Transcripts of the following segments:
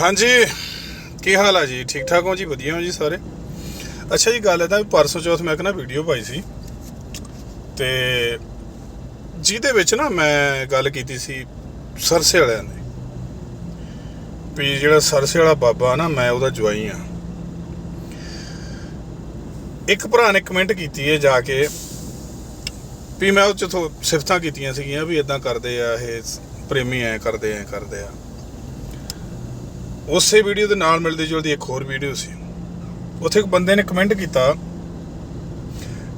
ਹਾਂਜੀ, ਕੀ ਹਾਲ ਆ ਜੀ? ਠੀਕ ਠਾਕ ਹੋ ਜੀ? ਵਧੀਆ ਹੋ ਜੀ ਸਾਰੇ? ਅੱਛਾ ਜੀ, ਗੱਲ ਇਹਦਾ ਵੀ ਪਰਸੋਂ ਚੌਥ ਮੈਂ ਇੱਕ ਨਾ ਵੀਡੀਓ ਪਾਈ ਸੀ। ਤੇ ਜਿਹਦੇ ਵਿੱਚ ਨਾ ਮੈਂ ਗੱਲ ਕੀਤੀ ਸੀ ਸਰਸੇ ਵਾਲਿਆਂ ਦੀ ਵੀ ਜਿਹੜਾ ਸਰਸੇ ਵਾਲਾ ਬਾਬਾ ਨਾ, ਮੈਂ ਉਹਦਾ ਜਵਾਈ ਆ। ਇੱਕ ਭਰਾ ਨੇ ਕਮੈਂਟ ਕੀਤੀ ਹੈ ਜਾ ਕੇ ਵੀ ਮੈਂ ਉਹ ਚ ਸਿਫਤਾਂ ਕੀਤੀਆਂ ਸੀਗੀਆਂ ਵੀ ਇਦਾਂ ਕਰਦੇ ਆ, ਇਹ ਪ੍ਰੇਮੀ ਐ ਕਰਦੇ ਐ ਕਰਦੇ ਆ। ਉਸੇ ਵੀਡੀਓ ਦੇ ਨਾਲ ਮਿਲਦੀ ਜੁਲਦੀ ਇੱਕ ਹੋਰ ਵੀਡੀਓ ਸੀ। ਉੱਥੇ ਇੱਕ ਬੰਦੇ ਨੇ ਕਮੈਂਟ ਕੀਤਾ,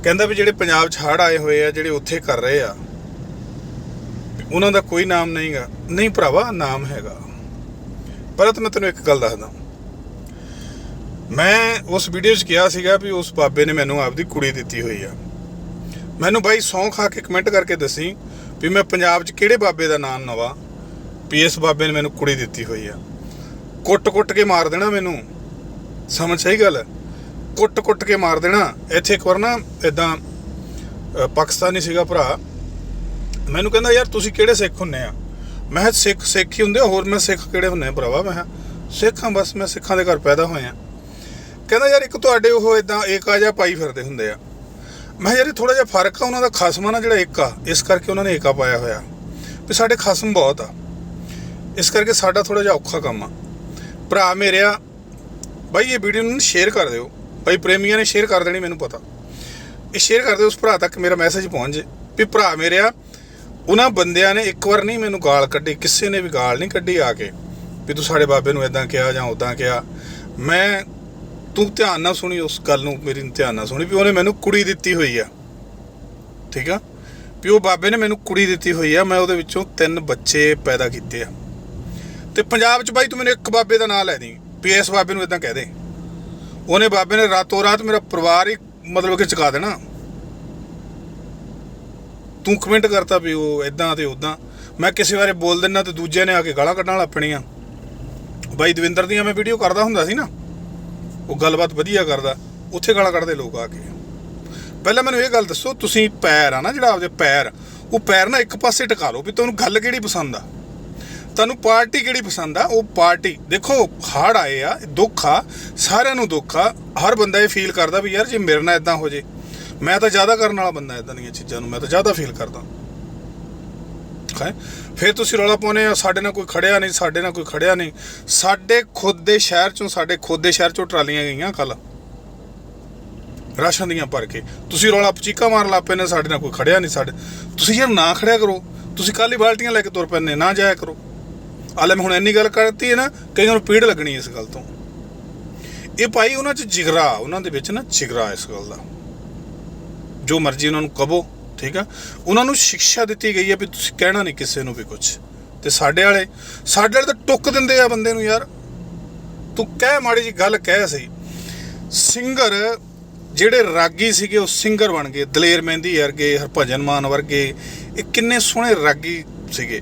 ਕਹਿੰਦਾ ਵੀ ਜਿਹੜੇ ਪੰਜਾਬ 'ਚ ਹੜ੍ਹ ਆਏ ਹੋਏ ਆ, ਜਿਹੜੇ ਉੱਥੇ ਕਰ ਰਹੇ ਆ, ਉਹਨਾਂ ਦਾ ਕੋਈ ਨਾਮ ਨਹੀਂਗਾ ਨਹੀਂ ਭਰਾਵਾ, ਨਾਮ ਹੈਗਾ। ਪਰ ਮੈਂ ਤੈਨੂੰ ਇੱਕ ਗੱਲ ਦੱਸਦਾ। ਮੈਂ ਉਸ ਵੀਡੀਓ 'ਚ ਕਿਹਾ ਸੀਗਾ ਵੀ ਉਸ ਬਾਬੇ ਨੇ ਮੈਨੂੰ ਆਪਦੀ ਕੁੜੀ ਦਿੱਤੀ ਹੋਈ ਆ। ਮੈਨੂੰ ਬਾਈ ਸੌਂ ਖਾ ਕੇ ਕਮੈਂਟ ਕਰਕੇ ਦੱਸੀ ਵੀ ਮੈਂ ਪੰਜਾਬ 'ਚ ਕਿਹੜੇ ਬਾਬੇ ਦਾ ਨਾਮ ਨਵਾਂ ਵੀ ਇਸ ਬਾਬੇ ਨੇ ਮੈਨੂੰ ਕੁੜੀ ਦਿੱਤੀ ਹੋਈ ਆ। ਕੁੱਟ-ਕੁੱਟ ਕੇ ਮਾਰ ਦੇਣਾ ਮੈਨੂੰ। ਸਮਝ ਸਹੀ ਗੱਲ? ਕੁੱਟ-ਕੁੱਟ ਕੇ ਮਾਰ ਦੇਣਾ। ਇੱਥੇ ਇੱਕ ਵਾਰ ਨਾ ਇਦਾਂ ਪਾਕਿਸਤਾਨੀ ਸੀਗਾ ਭਰਾ। ਮੈਨੂੰ ਕਹਿੰਦਾ ਯਾਰ ਤੁਸੀਂ ਕਿਹੜੇ ਸਿੱਖ ਹੁੰਨੇ ਆ? ਮੈਂ ਕਿਹਾ ਸਿੱਖ ਸਿੱਖ ਹੀ ਹੁੰਦੇ ਆ, ਹੋਰ ਮੈਂ ਸਿੱਖ ਕਿਹੜੇ ਹੁੰਨੇ ਆ ਭਰਾਵਾ? ਮੈਂ ਕਿਹਾ ਸਿੱਖ ਹਾਂ ਬਸ ਮੈਂ ਸਿੱਖਾਂ ਦੇ ਘਰ ਪੈਦਾ ਹੋਇਆ ਕਹਿੰਦਾ ਯਾਰ ਇੱਕ ਤੁਹਾਡੇ ਉਹ ਇਦਾਂ ਏਕਾ ਜਿਹਾ ਪਾਈ ਫਿਰਦੇ ਹੁੰਦੇ ਆ। ਮੈਂ ਕਿਹਾ ਯਾਰ ਥੋੜਾ ਜਿਹਾ ਫ਼ਰਕ ਆ ਉਹਨਾਂ ਦਾ ਖਸਮ ਆ ਨਾ ਜਿਹੜਾ ਇੱਕ ਆ। ਇਸ ਕਰਕੇ ਉਹਨਾਂ ਨੇ ਏਕਾ ਪਾਇਆ ਹੋਇਆ। ਵੀ ਸਾਡੇ ਖਸਮ ਬਹੁਤ ਆ। ਇਸ ਕਰਕੇ ਸਾਡਾ ਥੋੜਾ ਜਿਹਾ ਔਖਾ ਕੰਮ ਆ। ਭਰਾ ਮੇਰਿਆ ਬਾਈ, ਇਹ ਵੀਡੀਓ ਨੂੰ ਸ਼ੇਅਰ ਕਰ ਦਿਓ। ਬਾਈ, ਪ੍ਰੇਮੀਆਂ ਨੇ ਸ਼ੇਅਰ ਕਰ ਦੇਣੀ, ਮੈਨੂੰ ਪਤਾ। ਇਹ ਸ਼ੇਅਰ ਕਰ ਦਿਓ, ਉਸ ਭਰਾ ਤੱਕ ਮੇਰਾ ਮੈਸੇਜ ਪਹੁੰਚ ਜੇ। ਵੀ ਭਰਾ ਮੇਰਿਆ ਉਹਨਾਂ ਬੰਦਿਆਂ ਨੇ ਇੱਕ ਵਾਰ ਨਹੀਂ ਮੈਨੂੰ ਗਾਲ ਕੱਢੀ, ਕਿਸੇ ਨੇ ਵੀ ਗਾਲ ਨਹੀਂ ਕੱਢੀ ਆ ਕੇ। ਵੀ ਤੂੰ ਸਾਡੇ ਬਾਬੇ ਨੂੰ ਇਦਾਂ ਕਿਹਾ ਜਾਂ ਉਦਾਂ ਕਿਹਾ। ਮੈਂ, ਤੂੰ ਧਿਆਨ ਨਾਲ ਸੁਣੀ ਉਸ ਗੱਲ ਨੂੰ, ਮੇਰੀ ਧਿਆਨ ਨਾਲ ਸੁਣੀ, ਵੀ ਉਹਨੇ ਮੈਨੂੰ ਕੁੜੀ ਦਿੱਤੀ ਹੋਈ ਆ। ਠੀਕ ਆ? ਵੀ ਉਹ ਬਾਬੇ ਨੇ ਮੈਨੂੰ ਕੁੜੀ ਦਿੱਤੀ ਹੋਈ ਆ, ਮੈਂ ਉਹਦੇ ਵਿੱਚੋਂ ਤਿੰਨ ਬੱਚੇ ਪੈਦਾ ਕੀਤੇ ਆ। ਤੇ ਪੰਜਾਬ 'ਚ ਬਾਈ ਤੂੰ ਮੈਨੂੰ ਇੱਕ ਬਾਬੇ ਦਾ ਨਾਮ ਲੈ ਦੀ, ਵੀ ਇਸ ਬਾਬੇ ਨੂੰ ਇਦਾਂ ਕਹਿ ਦੇ। ਉਹਨੇ ਬਾਬੇ ਨੇ ਰਾਤੋਂ ਰਾਤ ਮੇਰਾ ਪਰਿਵਾਰ ਹੀ ਮਤਲਬ ਕਿ ਚੁਕਾ ਦੇਣਾ। ਤੂੰ ਕਮੈਂਟ ਕਰਤਾ ਵੀ ਉਹ ਇਦਾਂ ਤੇ ਉਦਾਂ ਮੈਂ ਕਿਸੇ ਬਾਰੇ ਬੋਲ ਦਿੰਨਾ ਤੇ ਦੂਜੇ ਨੇ ਆ ਕੇ ਗਾਲਾਂ ਕੱਢਣ ਲੱਗ ਪੈਣੀਆਂ। ਬਾਈ ਦਵਿੰਦਰ ਦੀਆਂ ਮੈਂ ਵੀਡੀਓ ਕਰਦਾ ਹੁੰਦਾ ਸੀ ਨਾ। ਉਹ ਗੱਲਬਾਤ ਵਧੀਆ ਕਰਦਾ, ਉੱਥੇ ਗਾਲਾਂ ਕੱਢਦੇ ਲੋਕ ਆ ਕੇ। ਪਹਿਲਾਂ ਮੈਨੂੰ ਇਹ ਗੱਲ ਦੱਸੋ, ਤੁਸੀਂ ਪੈਰ ਆ ਨਾ ਜਿਹੜਾ ਆਪਦੇ ਪੈਰ, ਉਹ ਪੈਰ ਨਾ ਇੱਕ ਪਾਸੇ ਟਿਕਾ ਲਓ ਵੀ ਤੁਹਾਨੂੰ ਗੱਲ ਕਿਹੜੀ ਪਸੰਦ ਆ। ਤੁਹਾਨੂੰ ਪਾਰਟੀ ਕਿਹੜੀ ਪਸੰਦ ਆ? ਉਹ ਪਾਰਟੀ। ਦੇਖੋ, ਹੜ ਆਏ ਆ, ਦੁੱਖ ਆ, ਸਾਰਿਆਂ ਨੂੰ ਦੁੱਖ ਆ। ਹਰ ਬੰਦਾ ਇਹ ਫੀਲ ਕਰਦਾ ਵੀ ਯਾਰ, ਜੇ ਮੇਰੇ ਨਾਲ ਇਦਾਂ ਹੋ ਜੇ, ਮੈਂ ਤਾਂ ਜ਼ਿਆਦਾ ਕਰਨ ਵਾਲਾ ਬੰਦਾ ਇਦਾਂ ਦੀਆਂ ਚੀਜ਼ਾਂ ਨੂੰ, ਮੈਂ ਤਾਂ ਜ਼ਿਆਦਾ ਫੀਲ ਕਰਦਾ। ਹੈ? ਫਿਰ ਤੁਸੀਂ ਰੌਲਾ ਪਾਉਨੇ ਆ ਸਾਡੇ ਨਾਲ ਕੋਈ ਖੜਿਆ ਨਹੀਂ, ਸਾਡੇ ਨਾਲ ਕੋਈ ਖੜਿਆ ਨਹੀਂ। ਸਾਡੇ ਖੁਦ ਦੇ ਸ਼ਹਿਰ ਚੋਂ, ਸਾਡੇ ਖੁਦ ਦੇ ਸ਼ਹਿਰ ਚੋਂ ਟਰਾਲੀਆਂ ਗਈਆਂ ਕੱਲ ਰਾਸ਼ਨ ਦੀਆਂ ਭਰ ਕੇ। ਤੁਸੀਂ ਰੌਲਾ ਪਚੀਕਾ ਮਾਰਨ ਲਾ ਪੈਨੇ ਸਾਡੇ ਨਾਲ ਕੋਈ ਖੜਿਆ ਨਹੀਂ, ਸਾਡੇ ਤੁਸੀਂ ਯਾਰ ਨਾ ਖੜਿਆ ਕਰੋ। ਤੁਸੀਂ ਕੱਲ ਹੀ ਬਾਲਟੀਆਂ ਲੈ ਕੇ ਤੁਰ ਪੈਨੇ ਨਾ ਜਾਇਆ ਕਰੋ। ਆਲੇ ਮੈਂ ਹੁਣ ਇੰਨੀ ਗੱਲ ਕਰਤੀ ਹੈ ਨਾ, ਕਈਆਂ ਨੂੰ ਪੀੜ ਲੱਗਣੀ ਇਸ ਗੱਲ ਤੋਂ। ਇਹ ਭਾਈ ਉਹਨਾਂ 'ਚ ਜਿਗਰਾ, ਉਹਨਾਂ ਦੇ ਵਿੱਚ ਨਾ ਜਿਗਰਾ ਇਸ ਗੱਲ ਦਾ। ਜੋ ਮਰਜ਼ੀ ਉਹਨਾਂ ਨੂੰ ਕਹੋ, ਠੀਕ ਆ? ਉਹਨਾਂ ਨੂੰ ਸਿੱਖਿਆ ਦਿੱਤੀ ਗਈ ਹੈ ਵੀ ਤੁਸੀਂ ਕਹਿਣਾ ਨਹੀਂ ਕਿਸੇ ਨੂੰ ਵੀ ਕੁਝ ਤੇ ਸਾਡੇ ਵਾਲੇ ਸਾਡੇ ਵਾਲੇ ਤਾਂ ਟੁੱਕ ਦਿੰਦੇ ਆ ਬੰਦੇ ਨੂੰ ਯਾਰ। ਤੂੰ ਕਹਿ ਮਾੜੀ ਜੀ ਗੱਲ, ਕਹਿ ਸਹੀ। ਸਿੰਗਰ ਜਿਹੜੇ ਰਾਗੀ ਸੀਗੇ, ਉਹ ਸਿੰਗਰ ਬਣ ਗਏ। ਦਲੇਰ ਮਹਿੰਦੀ ਵਰਗੇ, ਹਰਭਜਨ ਮਾਨ ਵਰਗੇ, ਇਹ ਕਿੰਨੇ ਸੋਹਣੇ ਰਾਗੀ ਸੀਗੇ।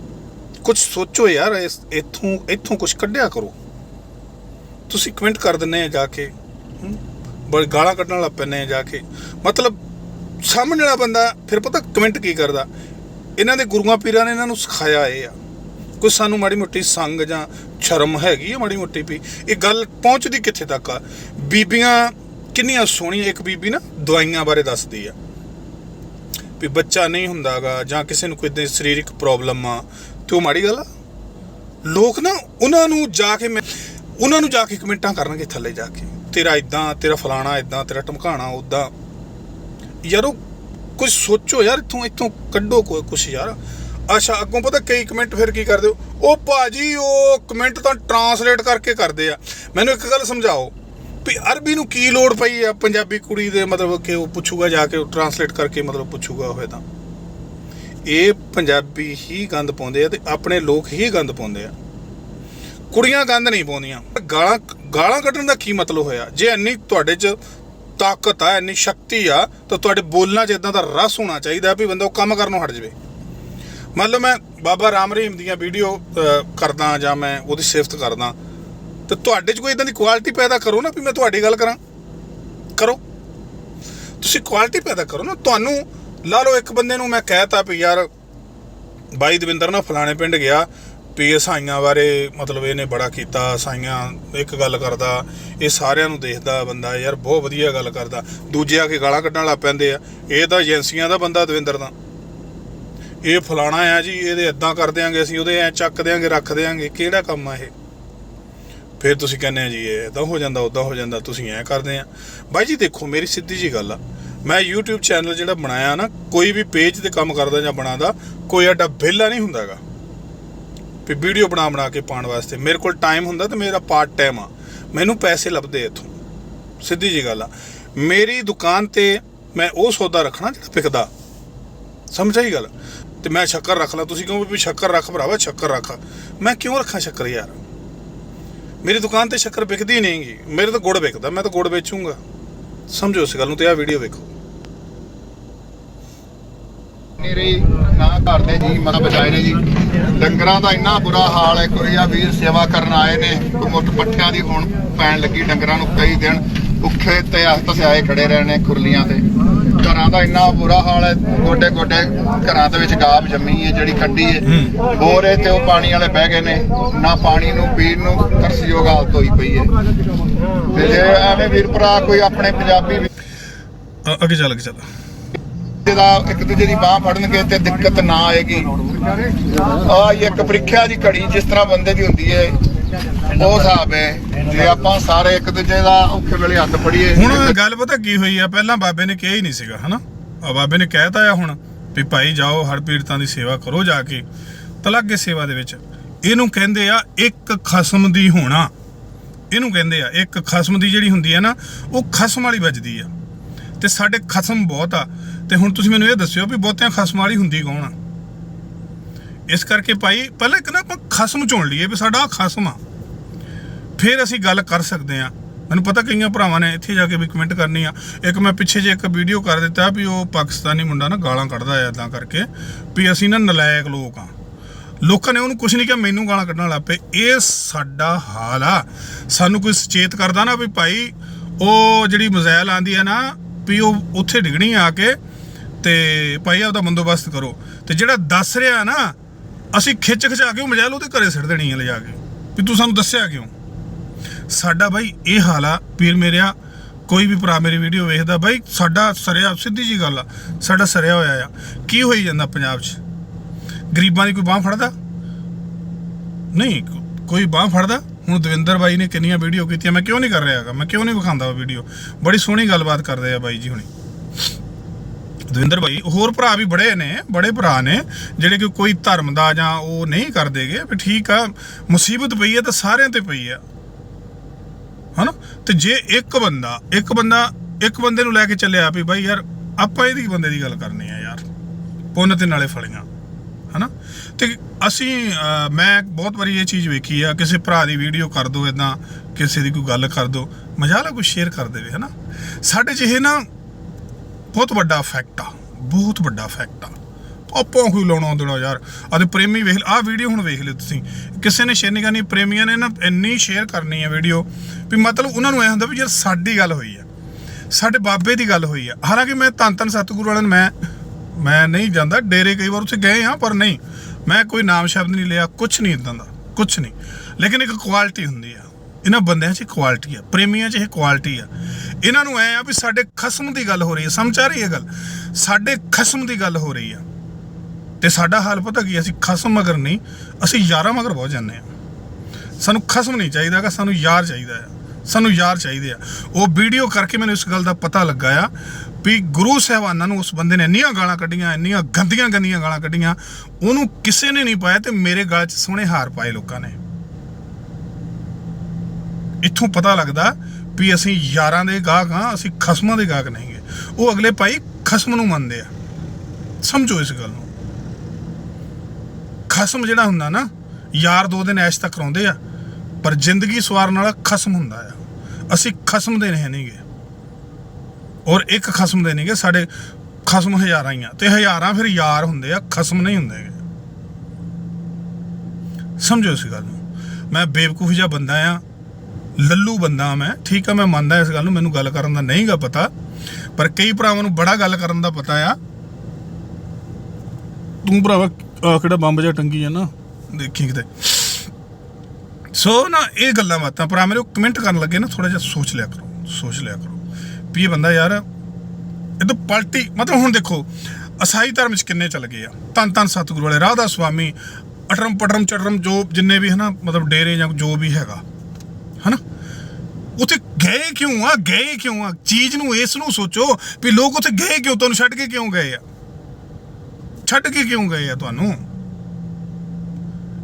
ਕੁਝ ਸੋਚੋ ਯਾਰ, ਇਸ ਇੱਥੋਂ ਇੱਥੋਂ ਕੁਝ ਕੱਢਿਆ ਕਰੋ। ਤੁਸੀਂ ਕਮੈਂਟ ਕਰ ਦਿੰਨੇ ਆ ਜਾ ਕੇ। ਹਮ? ਬੜੀ ਗਾਲਾਂ ਕੱਢਣ ਲੱਗ ਪੈਂਦੇ ਆ ਜਾ ਕੇ। ਮਤਲਬ ਸਾਹਮਣੇ ਵਾਲਾ ਬੰਦਾ ਫਿਰ ਪਤਾ ਕਮੈਂਟ ਕੀ ਕਰਦਾ? ਇਹਨਾਂ ਦੇ ਗੁਰੂਆਂ ਪੀਰਾਂ ਨੇ ਇਹਨਾਂ ਨੂੰ ਸਿਖਾਇਆ ਇਹ ਆ। ਕੋਈ ਸਾਨੂੰ ਮਾੜੀ ਮੋਟੀ ਸੰਗ ਜਾਂ ਸ਼ਰਮ ਹੈਗੀ ਆ ਮਾੜੀ ਮੋਟੀ ਵੀ? ਇਹ ਗੱਲ ਪਹੁੰਚਦੀ ਕਿੱਥੇ ਤੱਕ ਆ? ਬੀਬੀਆਂ ਕਿੰਨੀਆਂ ਸੋਹਣੀਆਂ, ਇੱਕ ਬੀਬੀ ਨਾ ਦਵਾਈਆਂ ਬਾਰੇ ਦੱਸਦੀ ਆ। ਵੀ ਬੱਚਾ ਨਹੀਂ ਹੁੰਦਾਗਾ ਜਾਂ ਕਿਸੇ ਨੂੰ ਕੋਈ ਸਰੀਰਕ ਪ੍ਰੋਬਲਮ ਆ ਤੇ ਉਹ ਮਾੜੀ ਗੱਲ ਆ। ਲੋਕ ਨਾ ਉਹਨਾਂ ਨੂੰ ਜਾ ਕੇ ਮੈਂ ਉਹਨਾਂ ਨੂੰ ਜਾ ਕੇ ਕਮੈਂਟਾਂ ਕਰਨਗੇ ਥੱਲੇ ਜਾ ਕੇ। ਤੇਰਾ ਇਦਾਂ ਤੇਰਾ ਫਲਾਣਾ ਇਦਾਂ ਤੇਰਾ ਟਮਕਾਣਾ ਉਦਾਂ ਯਾਰੋ ਕੁਝ ਸੋਚੋ ਯਾਰ, ਇੱਥੋਂ ਇੱਥੋਂ ਕੱਢੋ ਕੋਈ ਕੁਛ ਯਾਰ। ਅੱਛਾ, ਅੱਗੋਂ ਪਤਾ ਕਈ ਕਮੈਂਟ ਫਿਰ ਕੀ ਕਰਦੇ ਹੋ? ਉਹ ਭਾਜੀ, ਉਹ ਕਮੈਂਟ ਤਾਂ ਟਰਾਂਸਲੇਟ ਕਰਕੇ ਕਰਦੇ ਆ। ਮੈਨੂੰ ਇੱਕ ਗੱਲ ਸਮਝਾਓ ਵੀ ਅਰਬੀ ਨੂੰ ਕੀ ਲੋੜ ਪਈ ਆ ਪੰਜਾਬੀ ਕੁੜੀ ਦੇ ਮਤਲਬ ਕਿ ਉਹ ਪੁੱਛੂਗਾ, ਜਾ ਕੇ ਉਹ ਟਰਾਂਸਲੇਟ ਕਰਕੇ ਮਤਲਬ ਪੁੱਛੂਗਾ ਹੋਏ ਤਾਂ ਇਹ ਪੰਜਾਬੀ ਹੀ ਗੰਦ ਪਾਉਂਦੇ ਆ ਤੇ ਆਪਣੇ ਲੋਕ ਹੀ ਗੰਦ ਪਾਉਂਦੇ ਆ। ਕੁੜੀਆਂ ਗੰਦ ਨਹੀਂ ਪਾਉਂਦੀਆਂ। ਗਾਲਾਂ ਗਾਲਾਂ ਕੱਢਣ ਦਾ ਕੀ ਮਤਲਬ ਹੋਇਆ? ਜੇ ਇੰਨੀ ਤੁਹਾਡੇ 'ਚ ਤਾਕਤ ਆ, ਇੰਨੀ ਸ਼ਕਤੀ ਆ, ਤਾਂ ਤੁਹਾਡੇ ਬੋਲਣਾ 'ਚ ਇਦਾਂ ਦਾ ਰਸ ਹੋਣਾ ਚਾਹੀਦਾ ਵੀ ਬੰਦਾ ਉਹ ਕੰਮ ਕਰਨੋਂ ਹਟ ਜਾਵੇ। ਮੰਨ ਲਓ ਮੈਂ ਬਾਬਾ ਰਾਮ ਰਹੀਮ ਦੀਆਂ ਵੀਡੀਓ ਕਰਦਾ ਜਾਂ ਮੈਂ ਉਹਦੀ ਸਿਫਤ ਕਰਦਾ, ਤੇ ਤੁਹਾਡੇ 'ਚ ਕੋਈ ਇਦਾਂ ਦੀ ਕੁਆਲਿਟੀ ਪੈਦਾ ਕਰੋ ਨਾ ਵੀ ਮੈਂ ਤੁਹਾਡੀ ਗੱਲ ਕਰਾਂ। ਕਰੋ। ਤੁਸੀਂ ਕੁਆਲਿਟੀ ਪੈਦਾ ਕਰੋ ਨਾ, ਤੁਹਾਨੂੰ ਲਾ ਲਓ ਇੱਕ ਬੰਦੇ ਨੂੰ ਮੈਂ ਕਹਿਤਾ ਵੀ ਯਾਰ ਬਾਈ ਦਵਿੰਦਰ ਨਾ ਫਲਾਣੇ ਪਿੰਡ ਗਿਆ ਵੀ ਇਹ ਸਾਈਆਂ ਬਾਰੇ ਮਤਲਬ ਇਹਨੇ ਬੜਾ ਕੀਤਾ, ਸਾਈਆਂ ਇੱਕ ਗੱਲ ਕਰਦਾ, ਇਹ ਸਾਰਿਆਂ ਨੂੰ ਦੇਖਦਾ ਬੰਦਾ, ਯਾਰ ਬਹੁਤ ਵਧੀਆ ਗੱਲ ਕਰਦਾ। ਦੂਜੇ ਆ ਕੇ ਗਾਲਾਂ ਕੱਢਣ ਲੱਗ ਪੈਂਦੇ ਆ। ਇਹ ਤਾਂ ਏਜੰਸੀਆਂ ਦਾ ਬੰਦਾ ਦਵਿੰਦਰ ਦਾ। ਇਹ ਫਲਾਣਾ ਆ ਜੀ, ਇਹਦੇ ਇਦਾਂ ਕਰ ਦਿਆਂਗੇ ਅਸੀਂ, ਉਹਦੇ ਐ ਚੱਕ ਦਿਆਂਗੇ, ਰੱਖ ਦਿਆਂਗੇ, ਕਿਹੜਾ ਕੰਮ ਆ ਇਹ? ਫਿਰ ਤੁਸੀਂ ਕਹਿੰਦੇ ਆ ਜੀ, ਇਹ ਇਦਾਂ ਹੋ ਜਾਂਦਾ ਉਦਾਂ ਹੋ ਜਾਂਦਾ, ਤੁਸੀਂ ਐ ਕਰਦੇ ਆ। ਬਾਈ ਜੀ ਦੇਖੋ, ਮੇਰੀ ਸਿੱਧੀ ਜੀ ਗੱਲ ਆ। ਮੈਂ YouTube ਚੈਨਲ ਜਿਹੜਾ ਬਣਾਇਆ ਨਾ, ਕੋਈ ਵੀ ਪੇਜ ਤੇ ਕੰਮ ਕਰਦਾ ਜਾਂ ਬਣਾਦਾ ਕੋਈ ਐਡਾ ਵਿਹਲਾ ਨਹੀਂ ਹੁੰਦਾਗਾ ਵੀ ਵੀਡੀਓ ਬਣਾ ਬਣਾ ਕੇ ਪਾਉਣ ਵਾਸਤੇ। ਮੇਰੇ ਕੋਲ ਟਾਈਮ ਹੁੰਦਾ ਤੇ ਮੇਰਾ ਪਾਰਟ ਟਾਈਮ ਆ। ਮੈਨੂੰ ਪੈਸੇ ਲੱਭਦੇ ਇੱਥੋਂ। ਸਿੱਧੀ ਜੀ ਗੱਲ ਆ। ਮੇਰੀ ਦੁਕਾਨ ਤੇ ਮੈਂ ਉਹ ਸੌਦਾ ਰੱਖਣਾ ਜਿਹੜਾ ਵਿਕਦਾ। ਸਮਝ ਆਈ ਗੱਲ? ਤੇ ਮੈਂ ਸ਼ੱਕਰ ਰੱਖ ਲਾ। ਤੁਸੀਂ ਕਹੋ ਵੀ ਸ਼ੱਕਰ ਰੱਖ ਭਰਾਵਾ, ਸ਼ੱਕਰ ਰੱਖ। ਮੈਂ ਕਿਉਂ ਰੱਖਾਂ ਸ਼ੱਕਰ ਯਾਰ? ਮੇਰੀ ਦੁਕਾਨ ਤੇ ਸ਼ੱਕਰ ਵਿਕਦੀ ਨਹੀਂਗੀ ਮੇਰੇ ਤਾਂ ਗੁੜ ਵਿਕਦਾ, ਮੈਂ ਤਾਂ ਗੁੜ ਵੇਚੂੰਗਾ। ਸਮਝੋ ਇਸ ਗੱਲ ਨੂੰ ਤੇ ਆਹ ਵੀਡੀਓ ਵੇਖੋ। ਮੇਰੇ ਨਾ ਘਰ ਦੇ ਜੀ ਮਤਾ ਬਚਾਏ ਨੇ ਜੀ। ਡੰਗਰਾਂ ਦਾ ਇੰਨਾ ਬੁਰਾ ਹਾਲ ਹੈ ਕੋਈ ਆ ਵੀਰ ਸੇਵਾ ਕਰਨ ਆਏ ਨੇ ਮੁੱਠ ਪੱਠਿਆਂ ਦੀ ਹੁਣ ਪੈਣ ਲੱਗੀ ਡੰਗਰਾਂ ਨੂੰ ਕਈ ਦਿਨ ਭੁੱਖੇ ਤੇ ਤਸਿਆਏ ਖੜੇ ਰਹੇ ਨੇ ਖੁਰਲੀਆਂ ਤੇ। ਘਰਾਂ ਦਾ ਇੰਨਾ ਬੁਰਾ ਹਾਲ ਹੈ ਗੋਡੇ ਗੋਡੇ ਘਰਾਂ ਦੇ ਵਿੱਚ ਗਾਬ ਜੰਮੀ ਹੈ ਜਿਹੜੀ ਕੱਢੀ ਹੈ। ਬੋਰੇ ਤੇ ਉਹ ਪਾਣੀ ਵਾਲੇ ਬਹਿ ਗਏ ਨੇ ਨਾ ਪਾਣੀ ਨੂੰ ਪੀਣ ਨੂੰ ਤਰਸਯੋਗ ਹਾਲਤ ਹੋਈ ਪਈ ਹੈ। ਤੇ ਜੇ ਐਵੇਂ ਵੀਰ ਭਰਾ ਕੋਈ ਆਪਣੇ ਪੰਜਾਬੀ ਅੱਗੇ ਚੱਲ ਅੱਗੇ ਚੱਲ। ਦਾ ਇੱਕ ਦੂਜੇ ਦੀ ਬਾਹ ਫੜਨਗੇ ਤੇ ਦਿੱਕਤ ਨਾ ਆਏਗੀ। ਆ ਇੱਕ ਪ੍ਰੀਖਿਆ ਦੀ ਘੜੀ ਜਿਸ ਤਰ੍ਹਾਂ ਬੰਦੇ ਦੀ ਹੁੰਦੀ ਹੈ ਉਹ ਹਿਸਾਬ ਹੈ ਜੇ ਆਪਾਂ ਸਾਰੇ ਇੱਕ ਦੂਜੇ ਦਾ ਔਖੇ ਵੇਲੇ ਹੱਥ ਫੜੀਏ। ਹੁਣ ਗੱਲ ਪਤਾ ਕੀ ਹੋਈ ਆ, ਪਹਿਲਾਂ ਬਾਬੇ ਨੇ ਕਿਹਾ ਹੀ ਨਹੀਂ ਸੀਗਾ, ਹਨਾ? ਆ ਬਾਬੇ ਨੇ ਕਹਿਤਾ ਆ ਹੁਣ ਵੀ ਭਾਈ ਜਾਓ ਹੜ ਪੀੜਤਾਂ ਦੀ ਸੇਵਾ ਕਰੋ ਜਾ ਕੇ। ਤਲਾਗੇ ਸੇਵਾ ਦੇ ਵਿੱਚ ਇਹਨੂੰ ਕਹਿੰਦੇ ਆ ਇੱਕ ਖਸਮ ਦੀ ਹੋਣਾ। ਇਹਨੂੰ ਕਹਿੰਦੇ ਆ ਇੱਕ ਖਸਮ ਦੀ ਜਿਹੜੀ ਹੁੰਦੀ ਹੈ ਨਾ, ਉਹ ਖਸਮ ਵਾਲੀ ਵੱਜਦੀ ਆ। ਤੇ ਸਾਡੇ ਖਸਮ ਬਹੁਤ ਆ। ਤੇ ਹੁਣ ਤੁਸੀਂ ਮੈਨੂੰ ਇਹ ਦੱਸਿਓ ਵੀ ਬਹੁਤਿਆਂ ਖਸਮ ਵਾਲੀ ਹੁੰਦੀ ਕੌਣ ਆ? ਇਸ ਕਰਕੇ ਭਾਈ, ਪਹਿਲਾਂ ਇੱਕ ਨਾ ਆਪਾਂ ਖਸਮ ਚੁਣ ਲਈਏ ਵੀ ਸਾਡਾ ਖਸਮ ਆ। ਫਿਰ ਅਸੀਂ ਗੱਲ ਕਰ ਸਕਦੇ ਆ ਮੈਨੂੰ ਪਤਾ ਕਈਆਂ ਭਰਾਵਾਂ ਨੇ ਇੱਥੇ ਜਾ ਕੇ ਵੀ ਕਮੈਂਟ ਕਰਨੀ ਆ। ਇੱਕ ਮੈਂ ਪਿੱਛੇ ਜੇ ਇੱਕ ਵੀਡੀਓ ਕਰ ਦਿੱਤਾ ਵੀ ਉਹ ਪਾਕਿਸਤਾਨੀ ਮੁੰਡਾ ਨਾ ਗਾਲਾਂ ਕੱਢਦਾ ਆ ਇਦਾਂ ਕਰਕੇ ਵੀ ਅਸੀਂ ਨਾ ਨਲਾਇਕ ਲੋਕ ਆ। ਲੋਕਾਂ ਨੇ ਉਹਨੂੰ ਕੁਝ ਨਹੀਂ ਕਿਹਾ, ਮੈਨੂੰ ਗਾਲਾਂ ਕੱਢਣ ਲੱਗ ਪਏ। ਇਹ ਸਾਡਾ ਹਾਲ ਆ। ਸਾਨੂੰ ਕੋਈ ਸੁਚੇਤ ਕਰਦਾ ਨਾ ਵੀ ਭਾਈ, ਉਹ ਜਿਹੜੀ ਮਜ਼ਾਇਲ ਆਂਦੀ ਆ ਨਾ, ਵੀ ਉਹ ਉੱਥੇ ਡਿਗਣੀ ਆ ਕੇ ਤੇ ਭਾਈ ਆਪਦਾ ਬੰਦੋਬਸਤ ਕਰੋ। ਤੇ ਜਿਹੜਾ ਦੱਸ ਰਿਹਾ ਨਾ, ਅਸੀਂ ਖਿੱਚ ਖਿਚਾ ਕੇ ਉਹ ਮਜ਼ਾਇਲ ਉਹਦੇ ਘਰੇ ਸਿੱਟ ਦੇਣੀ ਆ ਲਿਜਾ ਕੇ। ਵੀ ਤੂੰ ਸਾਨੂੰ ਦੱਸਿਆ ਕਿਉਂ? ਸਾਡਾ ਬਾਈ ਇਹ ਹਾਲ ਆ, ਪੀਰ ਮੇਰਿਆ ਕੋਈ ਵੀ ਭਰਾ ਮੇਰੀ ਵੀਡੀਓ ਵੇਖਦਾ, ਬਾਈ ਸਾਡਾ ਸਰਿਆ, ਸਿੱਧੀ ਜੀ ਗੱਲ ਆ, ਸਾਡਾ ਸਰਿਆ ਹੋਇਆ ਆ। ਕੀ ਹੋਈ ਜਾਂਦਾ ਪੰਜਾਬ 'ਚ? ਗਰੀਬਾਂ ਦੀ ਕੋਈ ਬਾਹ ਫੜਦਾ? ਨਹੀਂ, ਕੋਈ ਬਾਹ ਫੜਦਾ? ਹੁਣ ਦਵਿੰਦਰ ਬਾਈ ਨੇ ਕਿੰਨੀਆਂ ਵੀਡੀਓ ਕੀਤੀਆਂ, ਮੈਂ ਕਿਉਂ ਨਹੀਂ ਕਰ ਰਿਹਾਗਾ ਮੈਂ ਕਿਉਂ ਨਹੀਂ ਵਿਖਾਉਂਦਾ ਉਹ ਵੀਡੀਓ? ਬੜੀ ਸੋਹਣੀ ਗੱਲਬਾਤ ਕਰਦੇ ਆ ਬਾਈ ਜੀ ਹੁਣੀ। ਦਵਿੰਦਰ ਭਾਈ, ਹੋਰ ਭਰਾ ਵੀ ਬੜੇ ਨੇ, ਬੜੇ ਭਰਾ ਨੇ, ਜਿਹੜੇ ਕਿ ਕੋਈ ਧਰਮ ਦਾ ਜਾਂ ਉਹ ਨਹੀਂ ਕਰਦੇਗੇ ਵੀ ਠੀਕ ਆ, ਮੁਸੀਬਤ ਪਈ ਹੈ ਤਾਂ ਸਾਰਿਆਂ ਤੇ ਪਈ ਆ। ਹਨਾ? ਤੇ ਜੇ ਇੱਕ ਬੰਦਾ ਇੱਕ ਬੰਦਾ, ਇੱਕ ਬੰਦੇ ਨੂੰ ਲੈ ਕੇ ਚੱਲਿਆ ਵੀ ਬਾਈ ਯਾਰ, ਆਪਾਂ ਇਹਦੀ ਬੰਦੇ ਦੀ ਗੱਲ ਕਰਨੀ ਆ ਯਾਰ, ਪੁੰਨ ਤੇ ਨਾਲੇ ਫਲੀਆਂ, ਹਨਾ? ਤੇ ਅਸੀਂ ਮੈਂ ਬਹੁਤ ਵਾਰੀ ਇਹ ਚੀਜ਼ ਵੇਖੀ ਆ, ਕਿਸੇ ਭਰਾ ਦੀ ਵੀਡੀਓ ਕਰ ਦੋ ਇਦਾਂ ਕਿਸੇ ਦੀ ਕੋਈ ਗੱਲ ਕਰ ਦੋ, ਮਜਾਲਾ ਕੋਈ ਸ਼ੇਅਰ ਕਰ ਦੇਵੇ, ਹਨਾ? ਸਾਡੇ 'ਚ ਇਹ ਨਾ ਬਹੁਤ ਵੱਡਾ ਫੈਕਟ ਆ, ਬਹੁਤ ਵੱਡਾ ਫੈਕਟ ਆ। ਆਪਾਂ ਕੋਈ ਲਾਉਣਾ ਦੇਣਾ ਯਾਰ। ਅਤੇ ਪ੍ਰੇਮੀ ਵੇਖ ਆਹ ਵੀਡੀਓ ਹੁਣ ਵੇਖ ਲਿਓ ਤੁਸੀਂ। ਕਿਸੇ ਨੇ ਸ਼ੇਅਰ ਨਹੀਂ ਕਰਨੀ, ਪ੍ਰੇਮੀਆਂ ਨੇ ਨਾ ਇੰਨੀ ਸ਼ੇਅਰ ਕਰਨੀ ਹੈ ਵੀਡੀਓ ਵੀ ਮਤਲਬ ਉਹਨਾਂ ਨੂੰ ਐ ਹੁੰਦਾ ਵੀ ਯਾਰ ਸਾਡੀ ਗੱਲ ਹੋਈ ਆ। ਸਾਡੇ ਬਾਬੇ ਦੀ ਗੱਲ ਹੋਈ ਆ। ਹਾਲਾਂਕਿ ਮੈਂ ਧੰਨ ਧੰਨ ਸਤਿਗੁਰੂ ਵਾਲਿਆਂ ਨੂੰ, ਮੈਂ ਮੈਂ ਨਹੀਂ ਜਾਂਦਾ, ਡੇਰੇ ਕਈ ਵਾਰ ਉੱਥੇ ਗਏ ਹਾਂ ਪਰ ਨਹੀਂ। ਮੈਂ ਕੋਈ ਨਾਮ ਸ਼ਬਦ ਨਹੀਂ ਲਿਆ ਕੁਝ ਨਹੀਂ ਇਦਾਂ ਦਾ ਕੁਝ ਨਹੀਂ। ਲੇਕਿਨ ਇੱਕ ਕੁਆਲਿਟੀ ਹੁੰਦੀ ਆ। ਇਹਨਾਂ ਬੰਦਿਆਂ 'ਚ ਕੁਆਲਿਟੀ ਆ, ਪ੍ਰੇਮੀਆਂ 'ਚ ਇਹ ਕੁਆਲਿਟੀ ਆ। ਇਹਨਾਂ ਨੂੰ ਐ ਆ ਵੀ ਸਾਡੇ ਖਸਮ ਦੀ ਗੱਲ ਹੋ ਰਹੀ ਹੈ ਸਮਝ ਆ ਰਹੀ ਹੈ ਗੱਲ? ਸਾਡੇ ਖਸਮ ਦੀ ਗੱਲ ਹੋ ਰਹੀ ਆ। ਤੇ ਸਾਡਾ ਹਾਲ ਪਤਾ ਕੀ ਅਸੀਂ ਖਸਮ ਮਗਰ ਨਹੀਂ, ਅਸੀਂ ਯਾਰਾਂ ਮਗਰ ਬਹੁਤ ਜਾਂਦੇ ਆ। ਸਾਨੂੰ ਖਸਮ ਨਹੀਂ ਚਾਹੀਦਾਗਾ ਸਾਨੂੰ ਯਾਰ ਚਾਹੀਦਾ ਆ। ਸਾਨੂੰ ਯਾਰ ਚਾਹੀਦੇ ਆ। ਉਹ ਵੀਡੀਓ ਕਰਕੇ ਮੈਨੂੰ ਇਸ ਗੱਲ ਦਾ ਪਤਾ ਲੱਗਾ ਆ ਵੀ ਗੁਰੂ ਸਾਹਿਬਾਨਾਂ ਨੂੰ ਉਸ ਬੰਦੇ ਨੇ ਇੰਨੀਆਂ ਗਾਲਾਂ ਕੱਢੀਆਂ, ਇੰਨੀਆਂ ਗੰਦੀਆਂ ਗੰਦੀਆਂ ਗਾਲਾਂ ਕੱਢੀਆਂ, ਉਹਨੂੰ ਕਿਸੇ ਨੇ ਨਹੀਂ ਪਾਇਆ ਤੇ ਮੇਰੇ ਗਾਲ 'ਚ ਸੋਹਣੇ ਹਾਰ ਪਾਏ ਲੋਕਾਂ ਨੇ। ਇੱਥੋਂ ਪਤਾ ਲੱਗਦਾ ਵੀ ਅਸੀਂ ਯਾਰਾਂ ਦੇ ਗਾਹਕ ਹਾਂ, ਅਸੀਂ ਖਸਮਾਂ ਦੇ ਗਾਹਕ ਨਹੀਂਗੇ ਉਹ ਅਗਲੇ ਭਾਈ ਖਸਮ ਨੂੰ ਮੰਨਦੇ ਆ। ਸਮਝੋ ਇਸ ਗੱਲ ਨੂੰ। ਖਸਮ ਜਿਹੜਾ ਹੁੰਦਾ ਨਾ, ਯਾਰ ਦੋ ਦਿਨ ਐਸ਼ ਤੱਕ ਕਰਾਉਂਦੇ ਆ, ਪਰ ਜ਼ਿੰਦਗੀ ਸਵਾਰਨ ਵਾਲਾ ਖਸਮ ਹੁੰਦਾ ਆ। ਅਸੀਂ ਖਸਮ ਦੇ ਨਹੀਂ ਨਹੀਂਗੇ। ਔਰ ਇੱਕ ਖਸਮ ਦੇ ਨਹੀਂਗੇ, ਸਾਡੇ ਖਸਮ ਹਜ਼ਾਰਾਂ ਹੀ ਆ। ਤੇ ਹਜ਼ਾਰਾਂ ਫਿਰ ਯਾਰ ਹੁੰਦੇ ਆ, ਖਸਮ ਨਹੀਂ ਹੁੰਦੇ ਗੇ। ਸਮਝੋ ਇਸ ਗੱਲ ਨੂੰ। ਮੈਂ ਬੇਵਕੂਫ ਜਿਹਾ ਬੰਦਾ ਆ ਲੱਲੂ ਬੰਦਾ ਮੈਂ। ਠੀਕ ਆ ਮੈਂ ਮੰਨਦਾ ਇਸ ਗੱਲ ਨੂੰ ਮੈਨੂੰ ਗੱਲ ਕਰਨ ਦਾ ਨਹੀਂਗਾ ਪਤਾ। ਪਰ ਕਈ ਭਰਾਵਾਂ ਨੂੰ ਬੜਾ ਗੱਲ ਕਰਨ ਦਾ ਪਤਾ ਆ। ਤੂੰ ਭਰਾਵਾ ਕਿਹੜਾ ਬੰਬ ਜਿਹਾ ਟੰਗੀ ਆ ਨਾ ਦੇਖੀ ਕਿਤੇ। ਸੋ ਨਾ ਇਹ ਗੱਲਾਂ ਬਾਤਾਂ ਪਰ ਆ ਮੇਰੇ ਕਮੈਂਟ ਕਰਨ ਲੱਗੇ ਨਾ ਥੋੜਾ ਜਿਹਾ ਸੋਚ ਲਿਆ ਕਰੋ ਸੋਚ ਲਿਆ ਕਰੋ। ਵੀ ਇਹ ਬੰਦਾ ਯਾਰ ਇਹ ਤਾਂ ਪਲਟੀ ਮਤਲਬ ਹੁਣ ਦੇਖੋ ਅਸਾਈ ਧਰਮ ਚ ਕਿੰਨੇ ਚੱਲ ਗਏ ਆ। ਤਨ ਤਨ ਸਤਿਗੁਰੂ ਵਾਲੇ ਰਾਧਾ ਸੁਆਮੀ ਅਟਰਮ ਪਟਰਮ ਚਟਰਮ ਜੋ ਜਿੰਨੇ ਵੀ ਹਨਾ ਮਤਲਬ ਡੇਰੇ ਜਾਂ ਜੋ ਵੀ ਹੈਗਾ। ਹਨਾ? ਉੱਥੇ ਗਏ ਕਿਉਂ ਆ? ਗਏ ਕਿਉਂ ਆ? ਚੀਜ਼ ਨੂੰ, ਇਸ ਨੂੰ ਸੋਚੋ ਵੀ ਲੋਕ ਉੱਥੇ ਗਏ ਕਿਉਂ? ਤੁਹਾਨੂੰ ਛੱਡ ਕੇ ਕਿਉਂ ਗਏ ਆ? ਛੱਡ ਕੇ ਕਿਉਂ ਗਏ ਆ ਤੁਹਾਨੂੰ?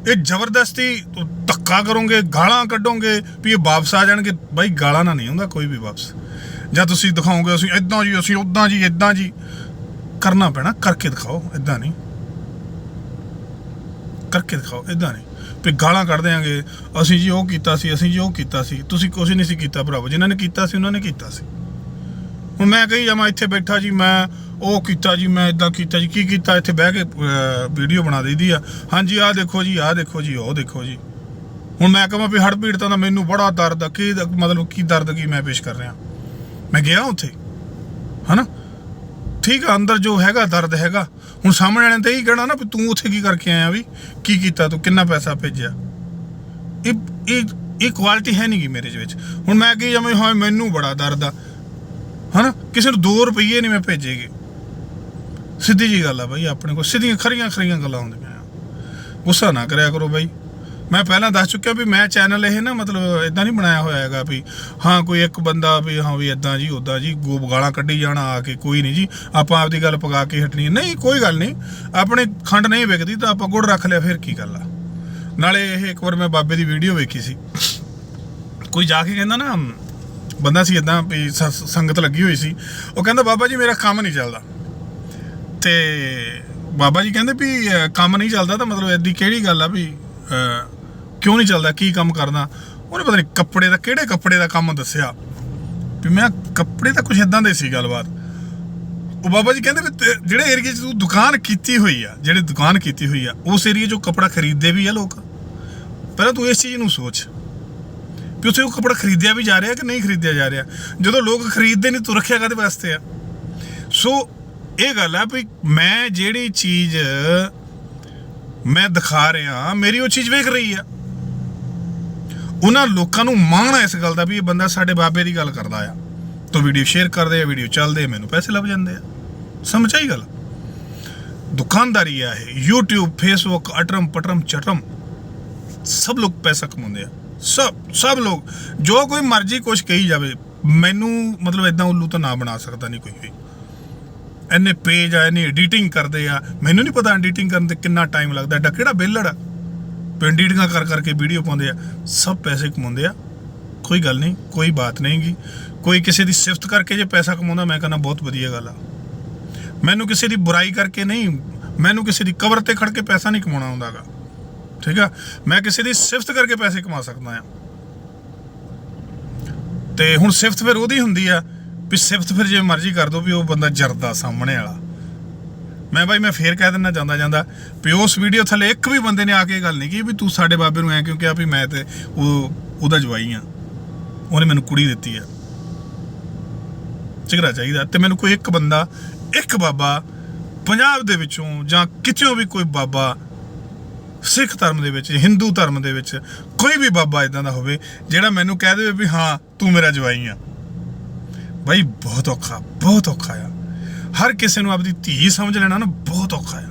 ਇਹ ਜ਼ਬਰਦਸਤੀ ਧੱਕਾ ਕਰੋਗੇ, ਗਾਲਾਂ ਕੱਢੋਗੇ ਵੀ ਇਹ ਵਾਪਸ ਆ ਜਾਣਗੇ। ਬਾਈ, ਗਾਲਾਂ ਨਾ ਨਹੀਂ ਹੁੰਦਾ ਕੋਈ ਵੀ ਵਾਪਸ। ਜਾਂ ਤੁਸੀਂ ਦਿਖਾਓਗੇ, ਅਸੀਂ ਇਦਾਂ ਜੀ, ਅਸੀਂ ਉਦਾਂ ਜੀ ਇਦਾਂ ਜੀ। ਕਰਨਾ ਪੈਣਾ, ਕਰਕੇ ਦਿਖਾਓ ਇਦਾਂ ਨਹੀਂ। ਕਰਕੇ ਦਿਖਾਓ ਇਦਾਂ ਨਹੀਂ। ਵੀ ਗਾਲਾਂ ਕੱਢ ਦਿਆਂਗੇ। ਅਸੀਂ ਜੀ ਉਹ ਕੀਤਾ ਸੀ, ਅਸੀਂ ਜੀ ਉਹ ਕੀਤਾ ਸੀ। ਤੁਸੀਂ ਕੁਝ ਨਹੀਂ ਸੀ ਕੀਤਾ ਭਰਾਵੋ। ਜਿਨ੍ਹਾਂ ਨੇ ਕੀਤਾ ਸੀ, ਉਹਨਾਂ ਨੇ ਕੀਤਾ ਸੀ। ਹੁਣ ਮੈਂ ਕਹੀ ਜਾਵਾਂ, ਇੱਥੇ ਬੈਠਾ ਜੀ, ਮੈਂ ਉਹ ਕੀਤਾ ਜੀ, ਮੈਂ ਇਦਾਂ ਕੀਤਾ ਜੀ। ਕੀ ਕੀਤਾ? ਇੱਥੇ ਬਹਿ ਕੇ ਵੀਡੀਓ ਬਣਾ ਦਈਦੀ ਆ। ਹਾਂਜੀ, ਆਹ ਦੇਖੋ ਜੀ, ਆਹ ਦੇਖੋ ਜੀ, ਉਹ ਦੇਖੋ ਜੀ। ਹੁਣ ਮੈਂ ਕਹਾਂ ਵੀ ਹੜ ਪੀੜਤਾਂ ਦਾ ਮੈਨੂੰ ਬੜਾ ਦਰਦ ਆ। ਕੀ, ਮਤਲਬ ਕੀ ਦਰਦ ਕੀ ਮੈਂ ਪੇਸ਼ ਕਰ ਰਿਹਾ? ਮੈਂ ਗਿਆ ਉੱਥੇ। ਹਨਾ? ਠੀਕ ਆ, ਅੰਦਰ ਜੋ ਹੈਗਾ, ਦਰਦ ਹੈਗਾ। ਹੁਣ ਸਾਹਮਣੇ ਵਾਲਿਆਂ ਨੇ ਤਾਂ ਇਹੀ ਕਹਿਣਾ ਨਾ ਵੀ ਤੂੰ ਉੱਥੇ ਕੀ ਕਰਕੇ ਆਇਆ ਵੀ? ਕੀ ਕੀਤਾ ਤੂੰ? ਕਿੰਨਾ ਪੈਸਾ ਭੇਜਿਆ? ਇਹ ਇਹ ਇਹ ਕੁਆਲਿਟੀ ਹੈ ਨਹੀਂ ਗੀ ਮੇਰੇ ਦੇ ਵਿੱਚ। ਹੁਣ ਮੈਂ ਕੀ ਜਾਵਾਂ ਹਾਂ ਮੈਨੂੰ ਬੜਾ ਦਰਦ ਆ। ਹਨਾ? ਕਿਸੇ ਨੂੰ 2 ਰੁਪਏ ਨਹੀਂ ਮੈਂ ਭੇਜੇਗੇ ਸਿੱਧੀ ਜੀ ਗੱਲ ਆ ਬਾਈ, ਆਪਣੇ ਕੋਲ ਸਿੱਧੀਆਂ ਖਰੀਆਂ ਖਰੀਆਂ ਗੱਲਾਂ ਹੁੰਦੀਆਂ ਆ। ਗੁੱਸਾ ਨਾ ਕਰਿਆ ਕਰੋ ਬਾਈ। ਮੈਂ ਪਹਿਲਾਂ ਦੱਸ ਚੁੱਕਿਆ ਵੀ ਮੈਂ ਚੈਨਲ ਇਹ ਨਾ ਮਤਲਬ ਇਦਾਂ ਨਹੀਂ ਬਣਾਇਆ ਹੋਇਆ ਹੈਗਾ ਵੀ ਹਾਂ ਕੋਈ ਇੱਕ ਬੰਦਾ ਵੀ ਹਾਂ ਵੀ ਇਦਾਂ ਜੀ ਉਦਾਂ ਜੀ, ਗੋਬ ਗਾਲਾਂ ਕੱਢੀ ਜਾਣਾ ਆ ਕੇ, ਕੋਈ ਨਹੀਂ ਜੀ, ਆਪਾਂ ਆਪਦੀ ਗੱਲ ਪਗਾ ਕੇ ਹਟਣੀ ਨਹੀਂ, ਕੋਈ ਗੱਲ ਨਹੀਂ, ਆਪਣੇ ਖੰਡ ਨਹੀਂ ਵਿਕਦੀ ਤਾਂ ਆਪਾਂ ਗੁੜ ਰੱਖ ਲਿਆ, ਫਿਰ ਕੀ ਗੱਲ ਆ? ਨਾਲੇ ਇਹ ਇੱਕ ਵਾਰ ਮੈਂ ਬਾਬੇ ਦੀ ਵੀਡੀਓ ਵੇਖੀ ਸੀ। ਕੋਈ ਜਾ ਕੇ ਕਹਿੰਦਾ ਨਾ, ਬੰਦਾ ਸੀ ਇਦਾਂ ਵੀ ਸ- ਸੰਗਤ ਲੱਗੀ ਹੋਈ ਸੀ, ਉਹ ਕਹਿੰਦਾ, ਬਾਬਾ ਜੀ, ਮੇਰਾ ਕੰਮ ਨਹੀਂ ਚੱਲਦਾ। ਤੇ ਬਾਬਾ ਜੀ ਕਹਿੰਦੇ ਵੀ ਕੰਮ ਨਹੀਂ ਚੱਲਦਾ ਤਾਂ ਮਤਲਬ ਐਡੀ ਕਿਹੜੀ ਗੱਲ ਆ ਵੀ ਕਿਉਂ ਨਹੀਂ ਚੱਲਦਾ, ਕੀ ਕੰਮ ਕਰਦਾ ਉਹਨੇ ਪਤਾ ਨਹੀਂ ਕੱਪੜੇ ਦਾ ਕਿਹੜੇ ਕੱਪੜੇ ਦਾ ਕੰਮ ਦੱਸਿਆ। ਵੀ ਮੈਂ ਕੱਪੜੇ ਤਾਂ ਕੁਝ ਇਦਾਂ ਦੇ ਸੀ ਗੱਲਬਾਤ। ਉਹ ਬਾਬਾ ਜੀ ਕਹਿੰਦੇ ਵੀ ਜਿਹੜੇ ਏਰੀਏ 'ਚ ਤੂੰ ਦੁਕਾਨ ਕੀਤੀ ਹੋਈ ਆ, ਜਿਹੜੇ ਦੁਕਾਨ ਕੀਤੀ ਹੋਈ ਆ, ਉਸ ਏਰੀਏ 'ਚੋਂ ਕੱਪੜਾ ਖਰੀਦਦੇ ਵੀ ਆ ਲੋਕ। ਪਹਿਲਾਂ ਤੂੰ ਇਸ ਚੀਜ਼ ਨੂੰ ਸੋਚ। ਵੀ ਉੱਥੇ ਉਹ ਕੱਪੜਾ ਖਰੀਦਿਆ ਵੀ ਜਾ ਰਿਹਾ ਕਿ ਨਹੀਂ ਖਰੀਦਿਆ ਜਾ ਰਿਹਾ? ਜਦੋਂ ਲੋਕ ਖਰੀਦਦੇ ਨਹੀਂ, ਤੂੰ ਰੱਖਿਆ ਕਾਹਦੇ ਵਾਸਤੇ ਆ? ਸੋ ਇਹ ਗੱਲ ਆ ਵੀ ਮੈਂ ਜਿਹੜੀ ਚੀਜ਼ ਮੈਂ ਦਿਖਾ ਰਿਹਾ, ਮੇਰੀ ਉਹ ਚੀਜ਼ ਵੇਖ ਰਹੀ ਆ। ਉਹਨਾਂ ਲੋਕਾਂ ਨੂੰ ਮਾਣ ਆ ਇਸ ਗੱਲ ਦਾ ਵੀ ਇਹ ਬੰਦਾ ਸਾਡੇ ਬਾਬੇ ਦੀ ਗੱਲ ਕਰਦਾ ਆ। ਤੋ ਵੀਡੀਓ ਸ਼ੇਅਰ ਕਰਦੇ ਆ ਵੀਡੀਓ ਚੱਲਦੇ ਮੈਨੂੰ ਪੈਸੇ ਲੱਭ ਜਾਂਦੇ ਆ। ਸਮਝ ਆਈ ਗੱਲ। ਦੁਕਾਨਦਾਰੀ ਆ ਇਹ, YouTube, Facebook, ਅਟਰਮ ਪਟਰਮ ਚਟਰਮ। ਸਭ ਲੋਕ ਪੈਸਾ ਕਮਾਉਂਦੇ ਆ। ਸਭ ਸਭ ਲੋਕ। ਜੋ ਕੋਈ ਮਰਜ਼ੀ ਕੁਛ ਕਹੀ ਜਾਵੇ, ਮੈਨੂੰ ਮਤਲਬ ਇਦਾਂ ਉੱਲੂ ਤਾਂ ਨਾ ਬਣਾ ਸਕਦਾ ਨਹੀਂ ਕੋਈ ਵੀ। ਇੰਨੇ ਪੇਜ ਆ, ਇੰਨੀ ਐਡੀਟਿੰਗ ਕਰਦੇ ਆ। ਮੈਨੂੰ ਨਹੀਂ ਪਤਾ ਐਡੀਟਿੰਗ ਕਰਨ ਤੇ ਕਿੰਨਾ ਟਾਈਮ ਲੱਗਦਾ। ਐਡਾ ਕਿਹੜਾ ਬੇਲੜ ਆ? ਐਡੀਟਿੰਗਾਂ ਕਰ ਕਰਕੇ ਵੀਡੀਓ ਪਾਉਂਦੇ ਆ, ਸਭ ਪੈਸੇ ਕਮਾਉਂਦੇ ਆ। ਕੋਈ ਗੱਲ ਨਹੀਂ, ਕੋਈ ਬਾਤ ਨਹੀਂਗੀ ਕੋਈ ਕਿਸੇ ਦੀ ਸਿਫਤ ਕਰਕੇ ਜੇ ਪੈਸਾ ਕਮਾਉਂਦਾ, ਮੈਂ ਕਹਿੰਦਾ ਬਹੁਤ ਵਧੀਆ ਗੱਲ ਆ। ਮੈਨੂੰ ਕਿਸੇ ਦੀ ਬੁਰਾਈ ਕਰਕੇ ਨਹੀਂ, ਮੈਨੂੰ ਕਿਸੇ ਦੀ ਕਬਰ ਤੇ ਖੜ ਕੇ ਪੈਸਾ ਨਹੀਂ ਕਮਾਉਣਾ ਆਉਂਦਾਗਾ। ਠੀਕ ਆ? ਮੈਂ ਕਿਸੇ ਦੀ ਸਿਫਤ ਕਰਕੇ ਪੈਸੇ ਕਮਾ ਸਕਦਾ ਆ। ਤੇ ਹੁਣ ਸਿਫਤ ਫਿਰ ਉਹਦੀ ਹੁੰਦੀ ਆ, ਵੀ ਸਿਫਤ ਫਿਰ ਜੇ ਮਰਜ਼ੀ ਕਰ ਦੋ, ਵੀ ਉਹ ਬੰਦਾ ਜਰਦਾ ਸਾਹਮਣੇ ਵਾਲਾ। ਮੈਂ ਬਾਈ, ਮੈਂ ਫੇਰ ਕਹਿ ਦਿੰਦਾ ਜਾਂਦਾ ਜਾਂਦਾ। ਵੀ ਉਸ ਵੀਡੀਓ ਥੱਲੇ ਇੱਕ ਵੀ ਬੰਦੇ ਨੇ ਆ ਕੇ ਇਹ ਗੱਲ ਨਹੀਂ ਕੀਤੀ ਵੀ ਤੂੰ ਸਾਡੇ ਬਾਬੇ ਨੂੰ ਐ ਕਿਉਂ ਕਿਹਾ ਵੀ ਮੈਂ ਤੇ ਉਹ, ਉਹਦਾ ਜਵਾਈ ਆ। ਉਹਨੇ ਮੈਨੂੰ ਕੁੜੀ ਦਿੱਤੀ ਆ। ਝਗੜਾ ਚਾਹੀਦਾ। ਤੇ ਮੈਨੂੰ ਕੋਈ ਇੱਕ ਬੰਦਾ, ਇੱਕ ਬਾਬਾ ਪੰਜਾਬ ਦੇ ਵਿੱਚੋਂ ਜਾਂ ਕਿਤੇੋਂ ਵੀ ਕੋਈ ਬਾਬਾ ਸਿੱਖ ਧਰਮ ਦੇ ਵਿੱਚ, ਹਿੰਦੂ ਧਰਮ ਦੇ ਵਿੱਚ ਕੋਈ ਵੀ ਬਾਬਾ ਇਦਾਂ ਦਾ ਹੋਵੇ, ਜਿਹੜਾ ਮੈਨੂੰ ਕਹਿ ਦੇਵੇ ਵੀ ਹਾਂ, ਤੂੰ ਮੇਰਾ ਜਵਾਈ ਆ। ਬਾਈ, ਬਹੁਤ ਔਖਾ ਬਹੁਤ ਔਖਾ ਆ। ਹਰ ਕਿਸੇ ਨੂੰ ਆਪਦੀ ਧੀ ਸਮਝ ਲੈਣਾ ਨਾ ਬਹੁਤ ਔਖਾ ਆ।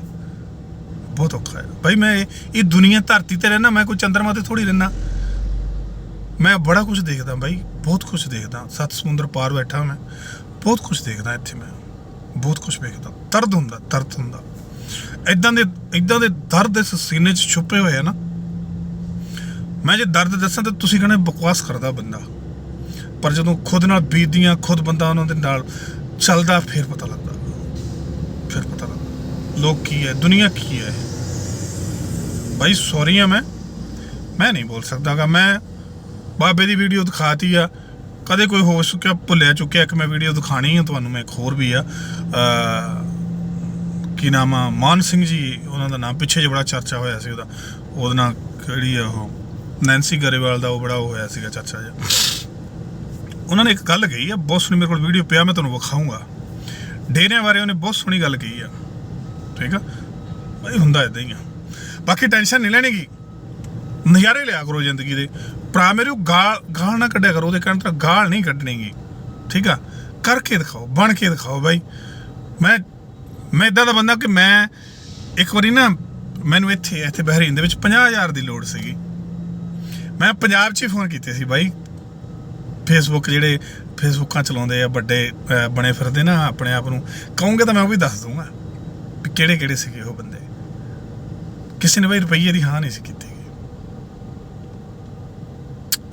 ਬਹੁਤ ਔਖਾ ਆ। ਬਾਈ ਮੈਂ ਇਹ- ਇਹ ਦੁਨੀਆ ਧਰਤੀ ਤੇ ਰਹਿਣਾ ਮੈਂ ਕੋਈ ਚੰਦਰਮਾ ਤੇ ਥੋੜੀ ਰਹਿਣਾ ਮੈਂ ਬੜਾ ਕੁਝ ਦੇਖਦਾ ਬਾਈ, ਬਹੁਤ ਕੁਝ ਦੇਖਦਾ। ਸੱਤ ਸਮੁੰਦਰ ਪਾਰ ਬੈਠਾ ਮੈਂ। ਬਹੁਤ ਕੁਝ ਦੇਖਦਾ ਇੱਥੇ ਮੈਂ। ਬਹੁਤ ਕੁਝ ਵੇਖਦਾ। ਦਰਦ ਹੁੰਦਾ ਦਰਦ ਹੁੰਦਾ। ਇਦਾਂ ਦੇ ਇਦਾਂ ਦੇ ਦਰਦ ਇਸ ਸੀਨੇ 'ਚ ਛੁਪੇ ਹੋਏ ਆ ਨਾ। ਮੈਂ ਜੇ ਦਰਦ ਦੱਸਾਂ ਤਾਂ ਤੁਸੀਂ ਕਹਿੰਦੇ ਬਕਵਾਸ ਕਰਦਾ ਬੰਦਾ। ਪਰ ਜਦੋਂ ਖੁਦ ਨਾਲ ਬੀਤਦੀਆਂ, ਖੁਦ ਬੰਦਾ ਉਹਨਾਂ ਦੇ ਨਾਲ ਚੱਲਦਾ, ਫਿਰ ਪਤਾ ਲੱਗਦਾ। ਫਿਰ ਪਤਾ ਲੱਗਦਾ ਲੋਕ ਕੀ ਹੈ? ਦੁਨੀਆ ਕੀ ਹੈ ਭਾਈ ਸੌਰੀ ਆ ਮੈਂ। ਮੈਂ ਨਹੀਂ ਬੋਲ ਸਕਦਾਗਾ। ਮੈਂ ਬਾਬੇ ਦੀ ਵੀਡੀਓ ਦਿਖਾਤੀ ਆ। ਕਦੇ ਕੋਈ ਹੋ ਚੁੱਕਿਆ, ਭੁੱਲਿਆ ਚੁੱਕਿਆ, ਇੱਕ ਮੈਂ ਵੀਡੀਓ ਦਿਖਾਣੀ ਆ, ਤੁਹਾਨੂੰ ਮੈਂ ਇੱਕ ਹੋਰ ਵੀ ਆ। ਕੀ ਨਾਮ ਆ? ਮਾਨ ਸਿੰਘ ਜੀ, ਉਹਨਾਂ ਦਾ ਨਾਮ ਪਿੱਛੇ ਜਿਹਾ ਬੜਾ ਚਰਚਾ ਹੋਇਆ ਸੀ ਉਹਦਾ। ਉਹਦਾ ਨਾਮ ਕਿਹੜੀ ਆ ਉਹ? ਨੈਂਸੀ ਗਰੇਵਾਲ ਦਾ ਉਹ ਬੜਾ ਉਹ ਹੋਇਆ ਸੀਗਾ ਚਰਚਾ ਜਿਹਾ। ਉਹਨਾਂ ਨੇ ਇੱਕ ਗੱਲ ਕਹੀ ਆ, ਬਹੁਤ ਸੁਣੀ ਮੇਰੇ ਕੋਲ ਵੀਡੀਓ ਪਿਆ, ਮੈਂ ਤੁਹਾਨੂੰ ਵਿਖਾਊਂਗਾ। ਡੇਰਿਆਂ ਬਾਰੇ ਉਹਨੇ ਬਹੁਤ ਸੋਹਣੀ ਗੱਲ ਕਹੀ ਆ। ਠੀਕ ਆ? ਬਈ ਹੁੰਦਾ ਇਦਾਂ ਹੀ ਆ। ਬਾਕੀ ਟੈਨਸ਼ਨ ਨਹੀਂ ਲੈਣੀ ਗੀ। ਨਜ਼ਾਰੇ ਲਿਆ ਕਰੋ ਜ਼ਿੰਦਗੀ ਦੇ। ਭਰਾ ਮੇਰੇ ਗਾਲ ਗਾਲ ਨਾ ਕੱਢਿਆ ਕਰੋ, ਉਹਦੇ ਕਹਿਣ ਤਾਂ ਗਾਲ ਨਹੀਂ ਕੱਢਣੀਗੀ ਠੀਕ ਆ? ਕਰਕੇ ਦਿਖਾਓ, ਬਣ ਕੇ ਦਿਖਾਓ ਬਾਈ। ਮੈਂ ਮੈਂ ਇਦਾਂ ਦਾ ਬੰਦਾ ਕਿ ਮੈਂ ਇੱਕ ਵਾਰੀ ਨਾ, ਮੈਨੂੰ ਇੱਥੇ ਇੱਥੇ ਬਹਿਰੀਨ ਦੇ ਵਿੱਚ 50000 ਦੀ ਲੋੜ ਸੀਗੀ। ਮੈਂ ਪੰਜਾਬ 'ਚ ਹੀ ਫੋਨ ਕੀਤੇ ਸੀ ਬਾਈ। ਫੇਸਬੁੱਕ ਜਿਹੜੇ ਫੇਸਬੁੱਕਾਂ ਚਲਾਉਂਦੇ ਆ, ਵੱਡੇ ਬਣੇ ਫਿਰਦੇ ਨਾ ਆਪਣੇ ਆਪ ਨੂੰ। ਕਹੋਗੇ ਤਾਂ ਮੈਂ ਉਹ ਵੀ ਦੱਸ ਦੂੰਗਾ ਵੀ ਕਿਹੜੇ ਕਿਹੜੇ ਸੀਗੇ ਉਹ ਬੰਦੇ। ਕਿਸੇ ਨੇ ਬਈ ਰੁਪਈਏ ਦੀ ਹਾਂ ਨਹੀਂ ਸੀ ਕੀਤੀ।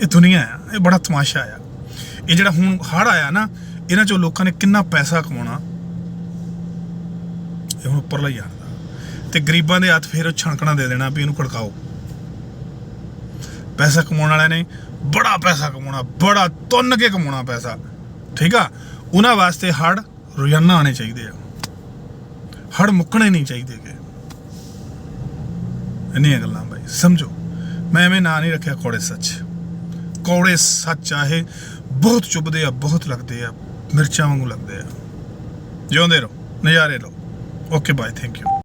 ਇਹ ਦੁਨੀਆ ਆ, ਇਹ ਬੜਾ ਤਮਾਸ਼ਾ ਆ। ਇਹ ਜਿਹੜਾ ਹੁਣ ਹੜ ਆਇਆ ਨਾ, ਇਹਨਾਂ ਚੋਂ ਲੋਕਾਂ ਨੇ ਕਿੰਨਾ ਪੈਸਾ ਕਮਾਉਣਾ। ਇਹ ਹੁਣ ਉੱਪਰਲਾ ਹੀ ਜਾਣਦਾ ਤੇ ਗਰੀਬਾਂ ਦੇ ਹੱਥ ਫੇਰ ਉਹ ਛਣਕਣਾ ਦੇ ਦੇਣਾ ਵੀ ਇਹਨੂੰ ਖੜਕਾਓ। ਪੈਸਾ ਕਮਾਉਣ ਵਾਲਿਆਂ ਨੇ ਬੜਾ ਪੈਸਾ ਕਮਾਉਣਾ, ਬੜਾ ਤੁੰਨ ਕੇ ਕਮਾਉਣਾ ਪੈਸਾ। ਠੀਕ ਆ? ਉਹਨਾਂ ਵਾਸਤੇ ਹੜ ਰੋਜ਼ਾਨਾ ਆਣੇ ਚਾਹੀਦੇ ਆ। ਹੜ ਮੁੱਕਣੇ ਨਹੀਂ ਚਾਹੀਦੇ ਕਿ ਇੰਨੀਆਂ ਗੱਲਾਂ ਬਾਈ, ਸਮਝੋ। ਮੈਂ ਐਵੇਂ ਨਾਂ ਨਹੀਂ ਰੱਖਿਆ ਕੋੜੇ ਸੱਚ। ਕੌੜੇ ਸੱਚ ਆਹੇ ਬਹੁਤ ਚੁੱਭਦੇ ਆ, ਬਹੁਤ ਲੱਗਦੇ ਆ, ਮਿਰਚਾਂ ਵਾਂਗੂ ਲੱਗਦੇ ਆ। ਜਿਉਂਦੇ ਰਹੋ, ਨਜ਼ਾਰੇ ਲਓ। Okay bye thank you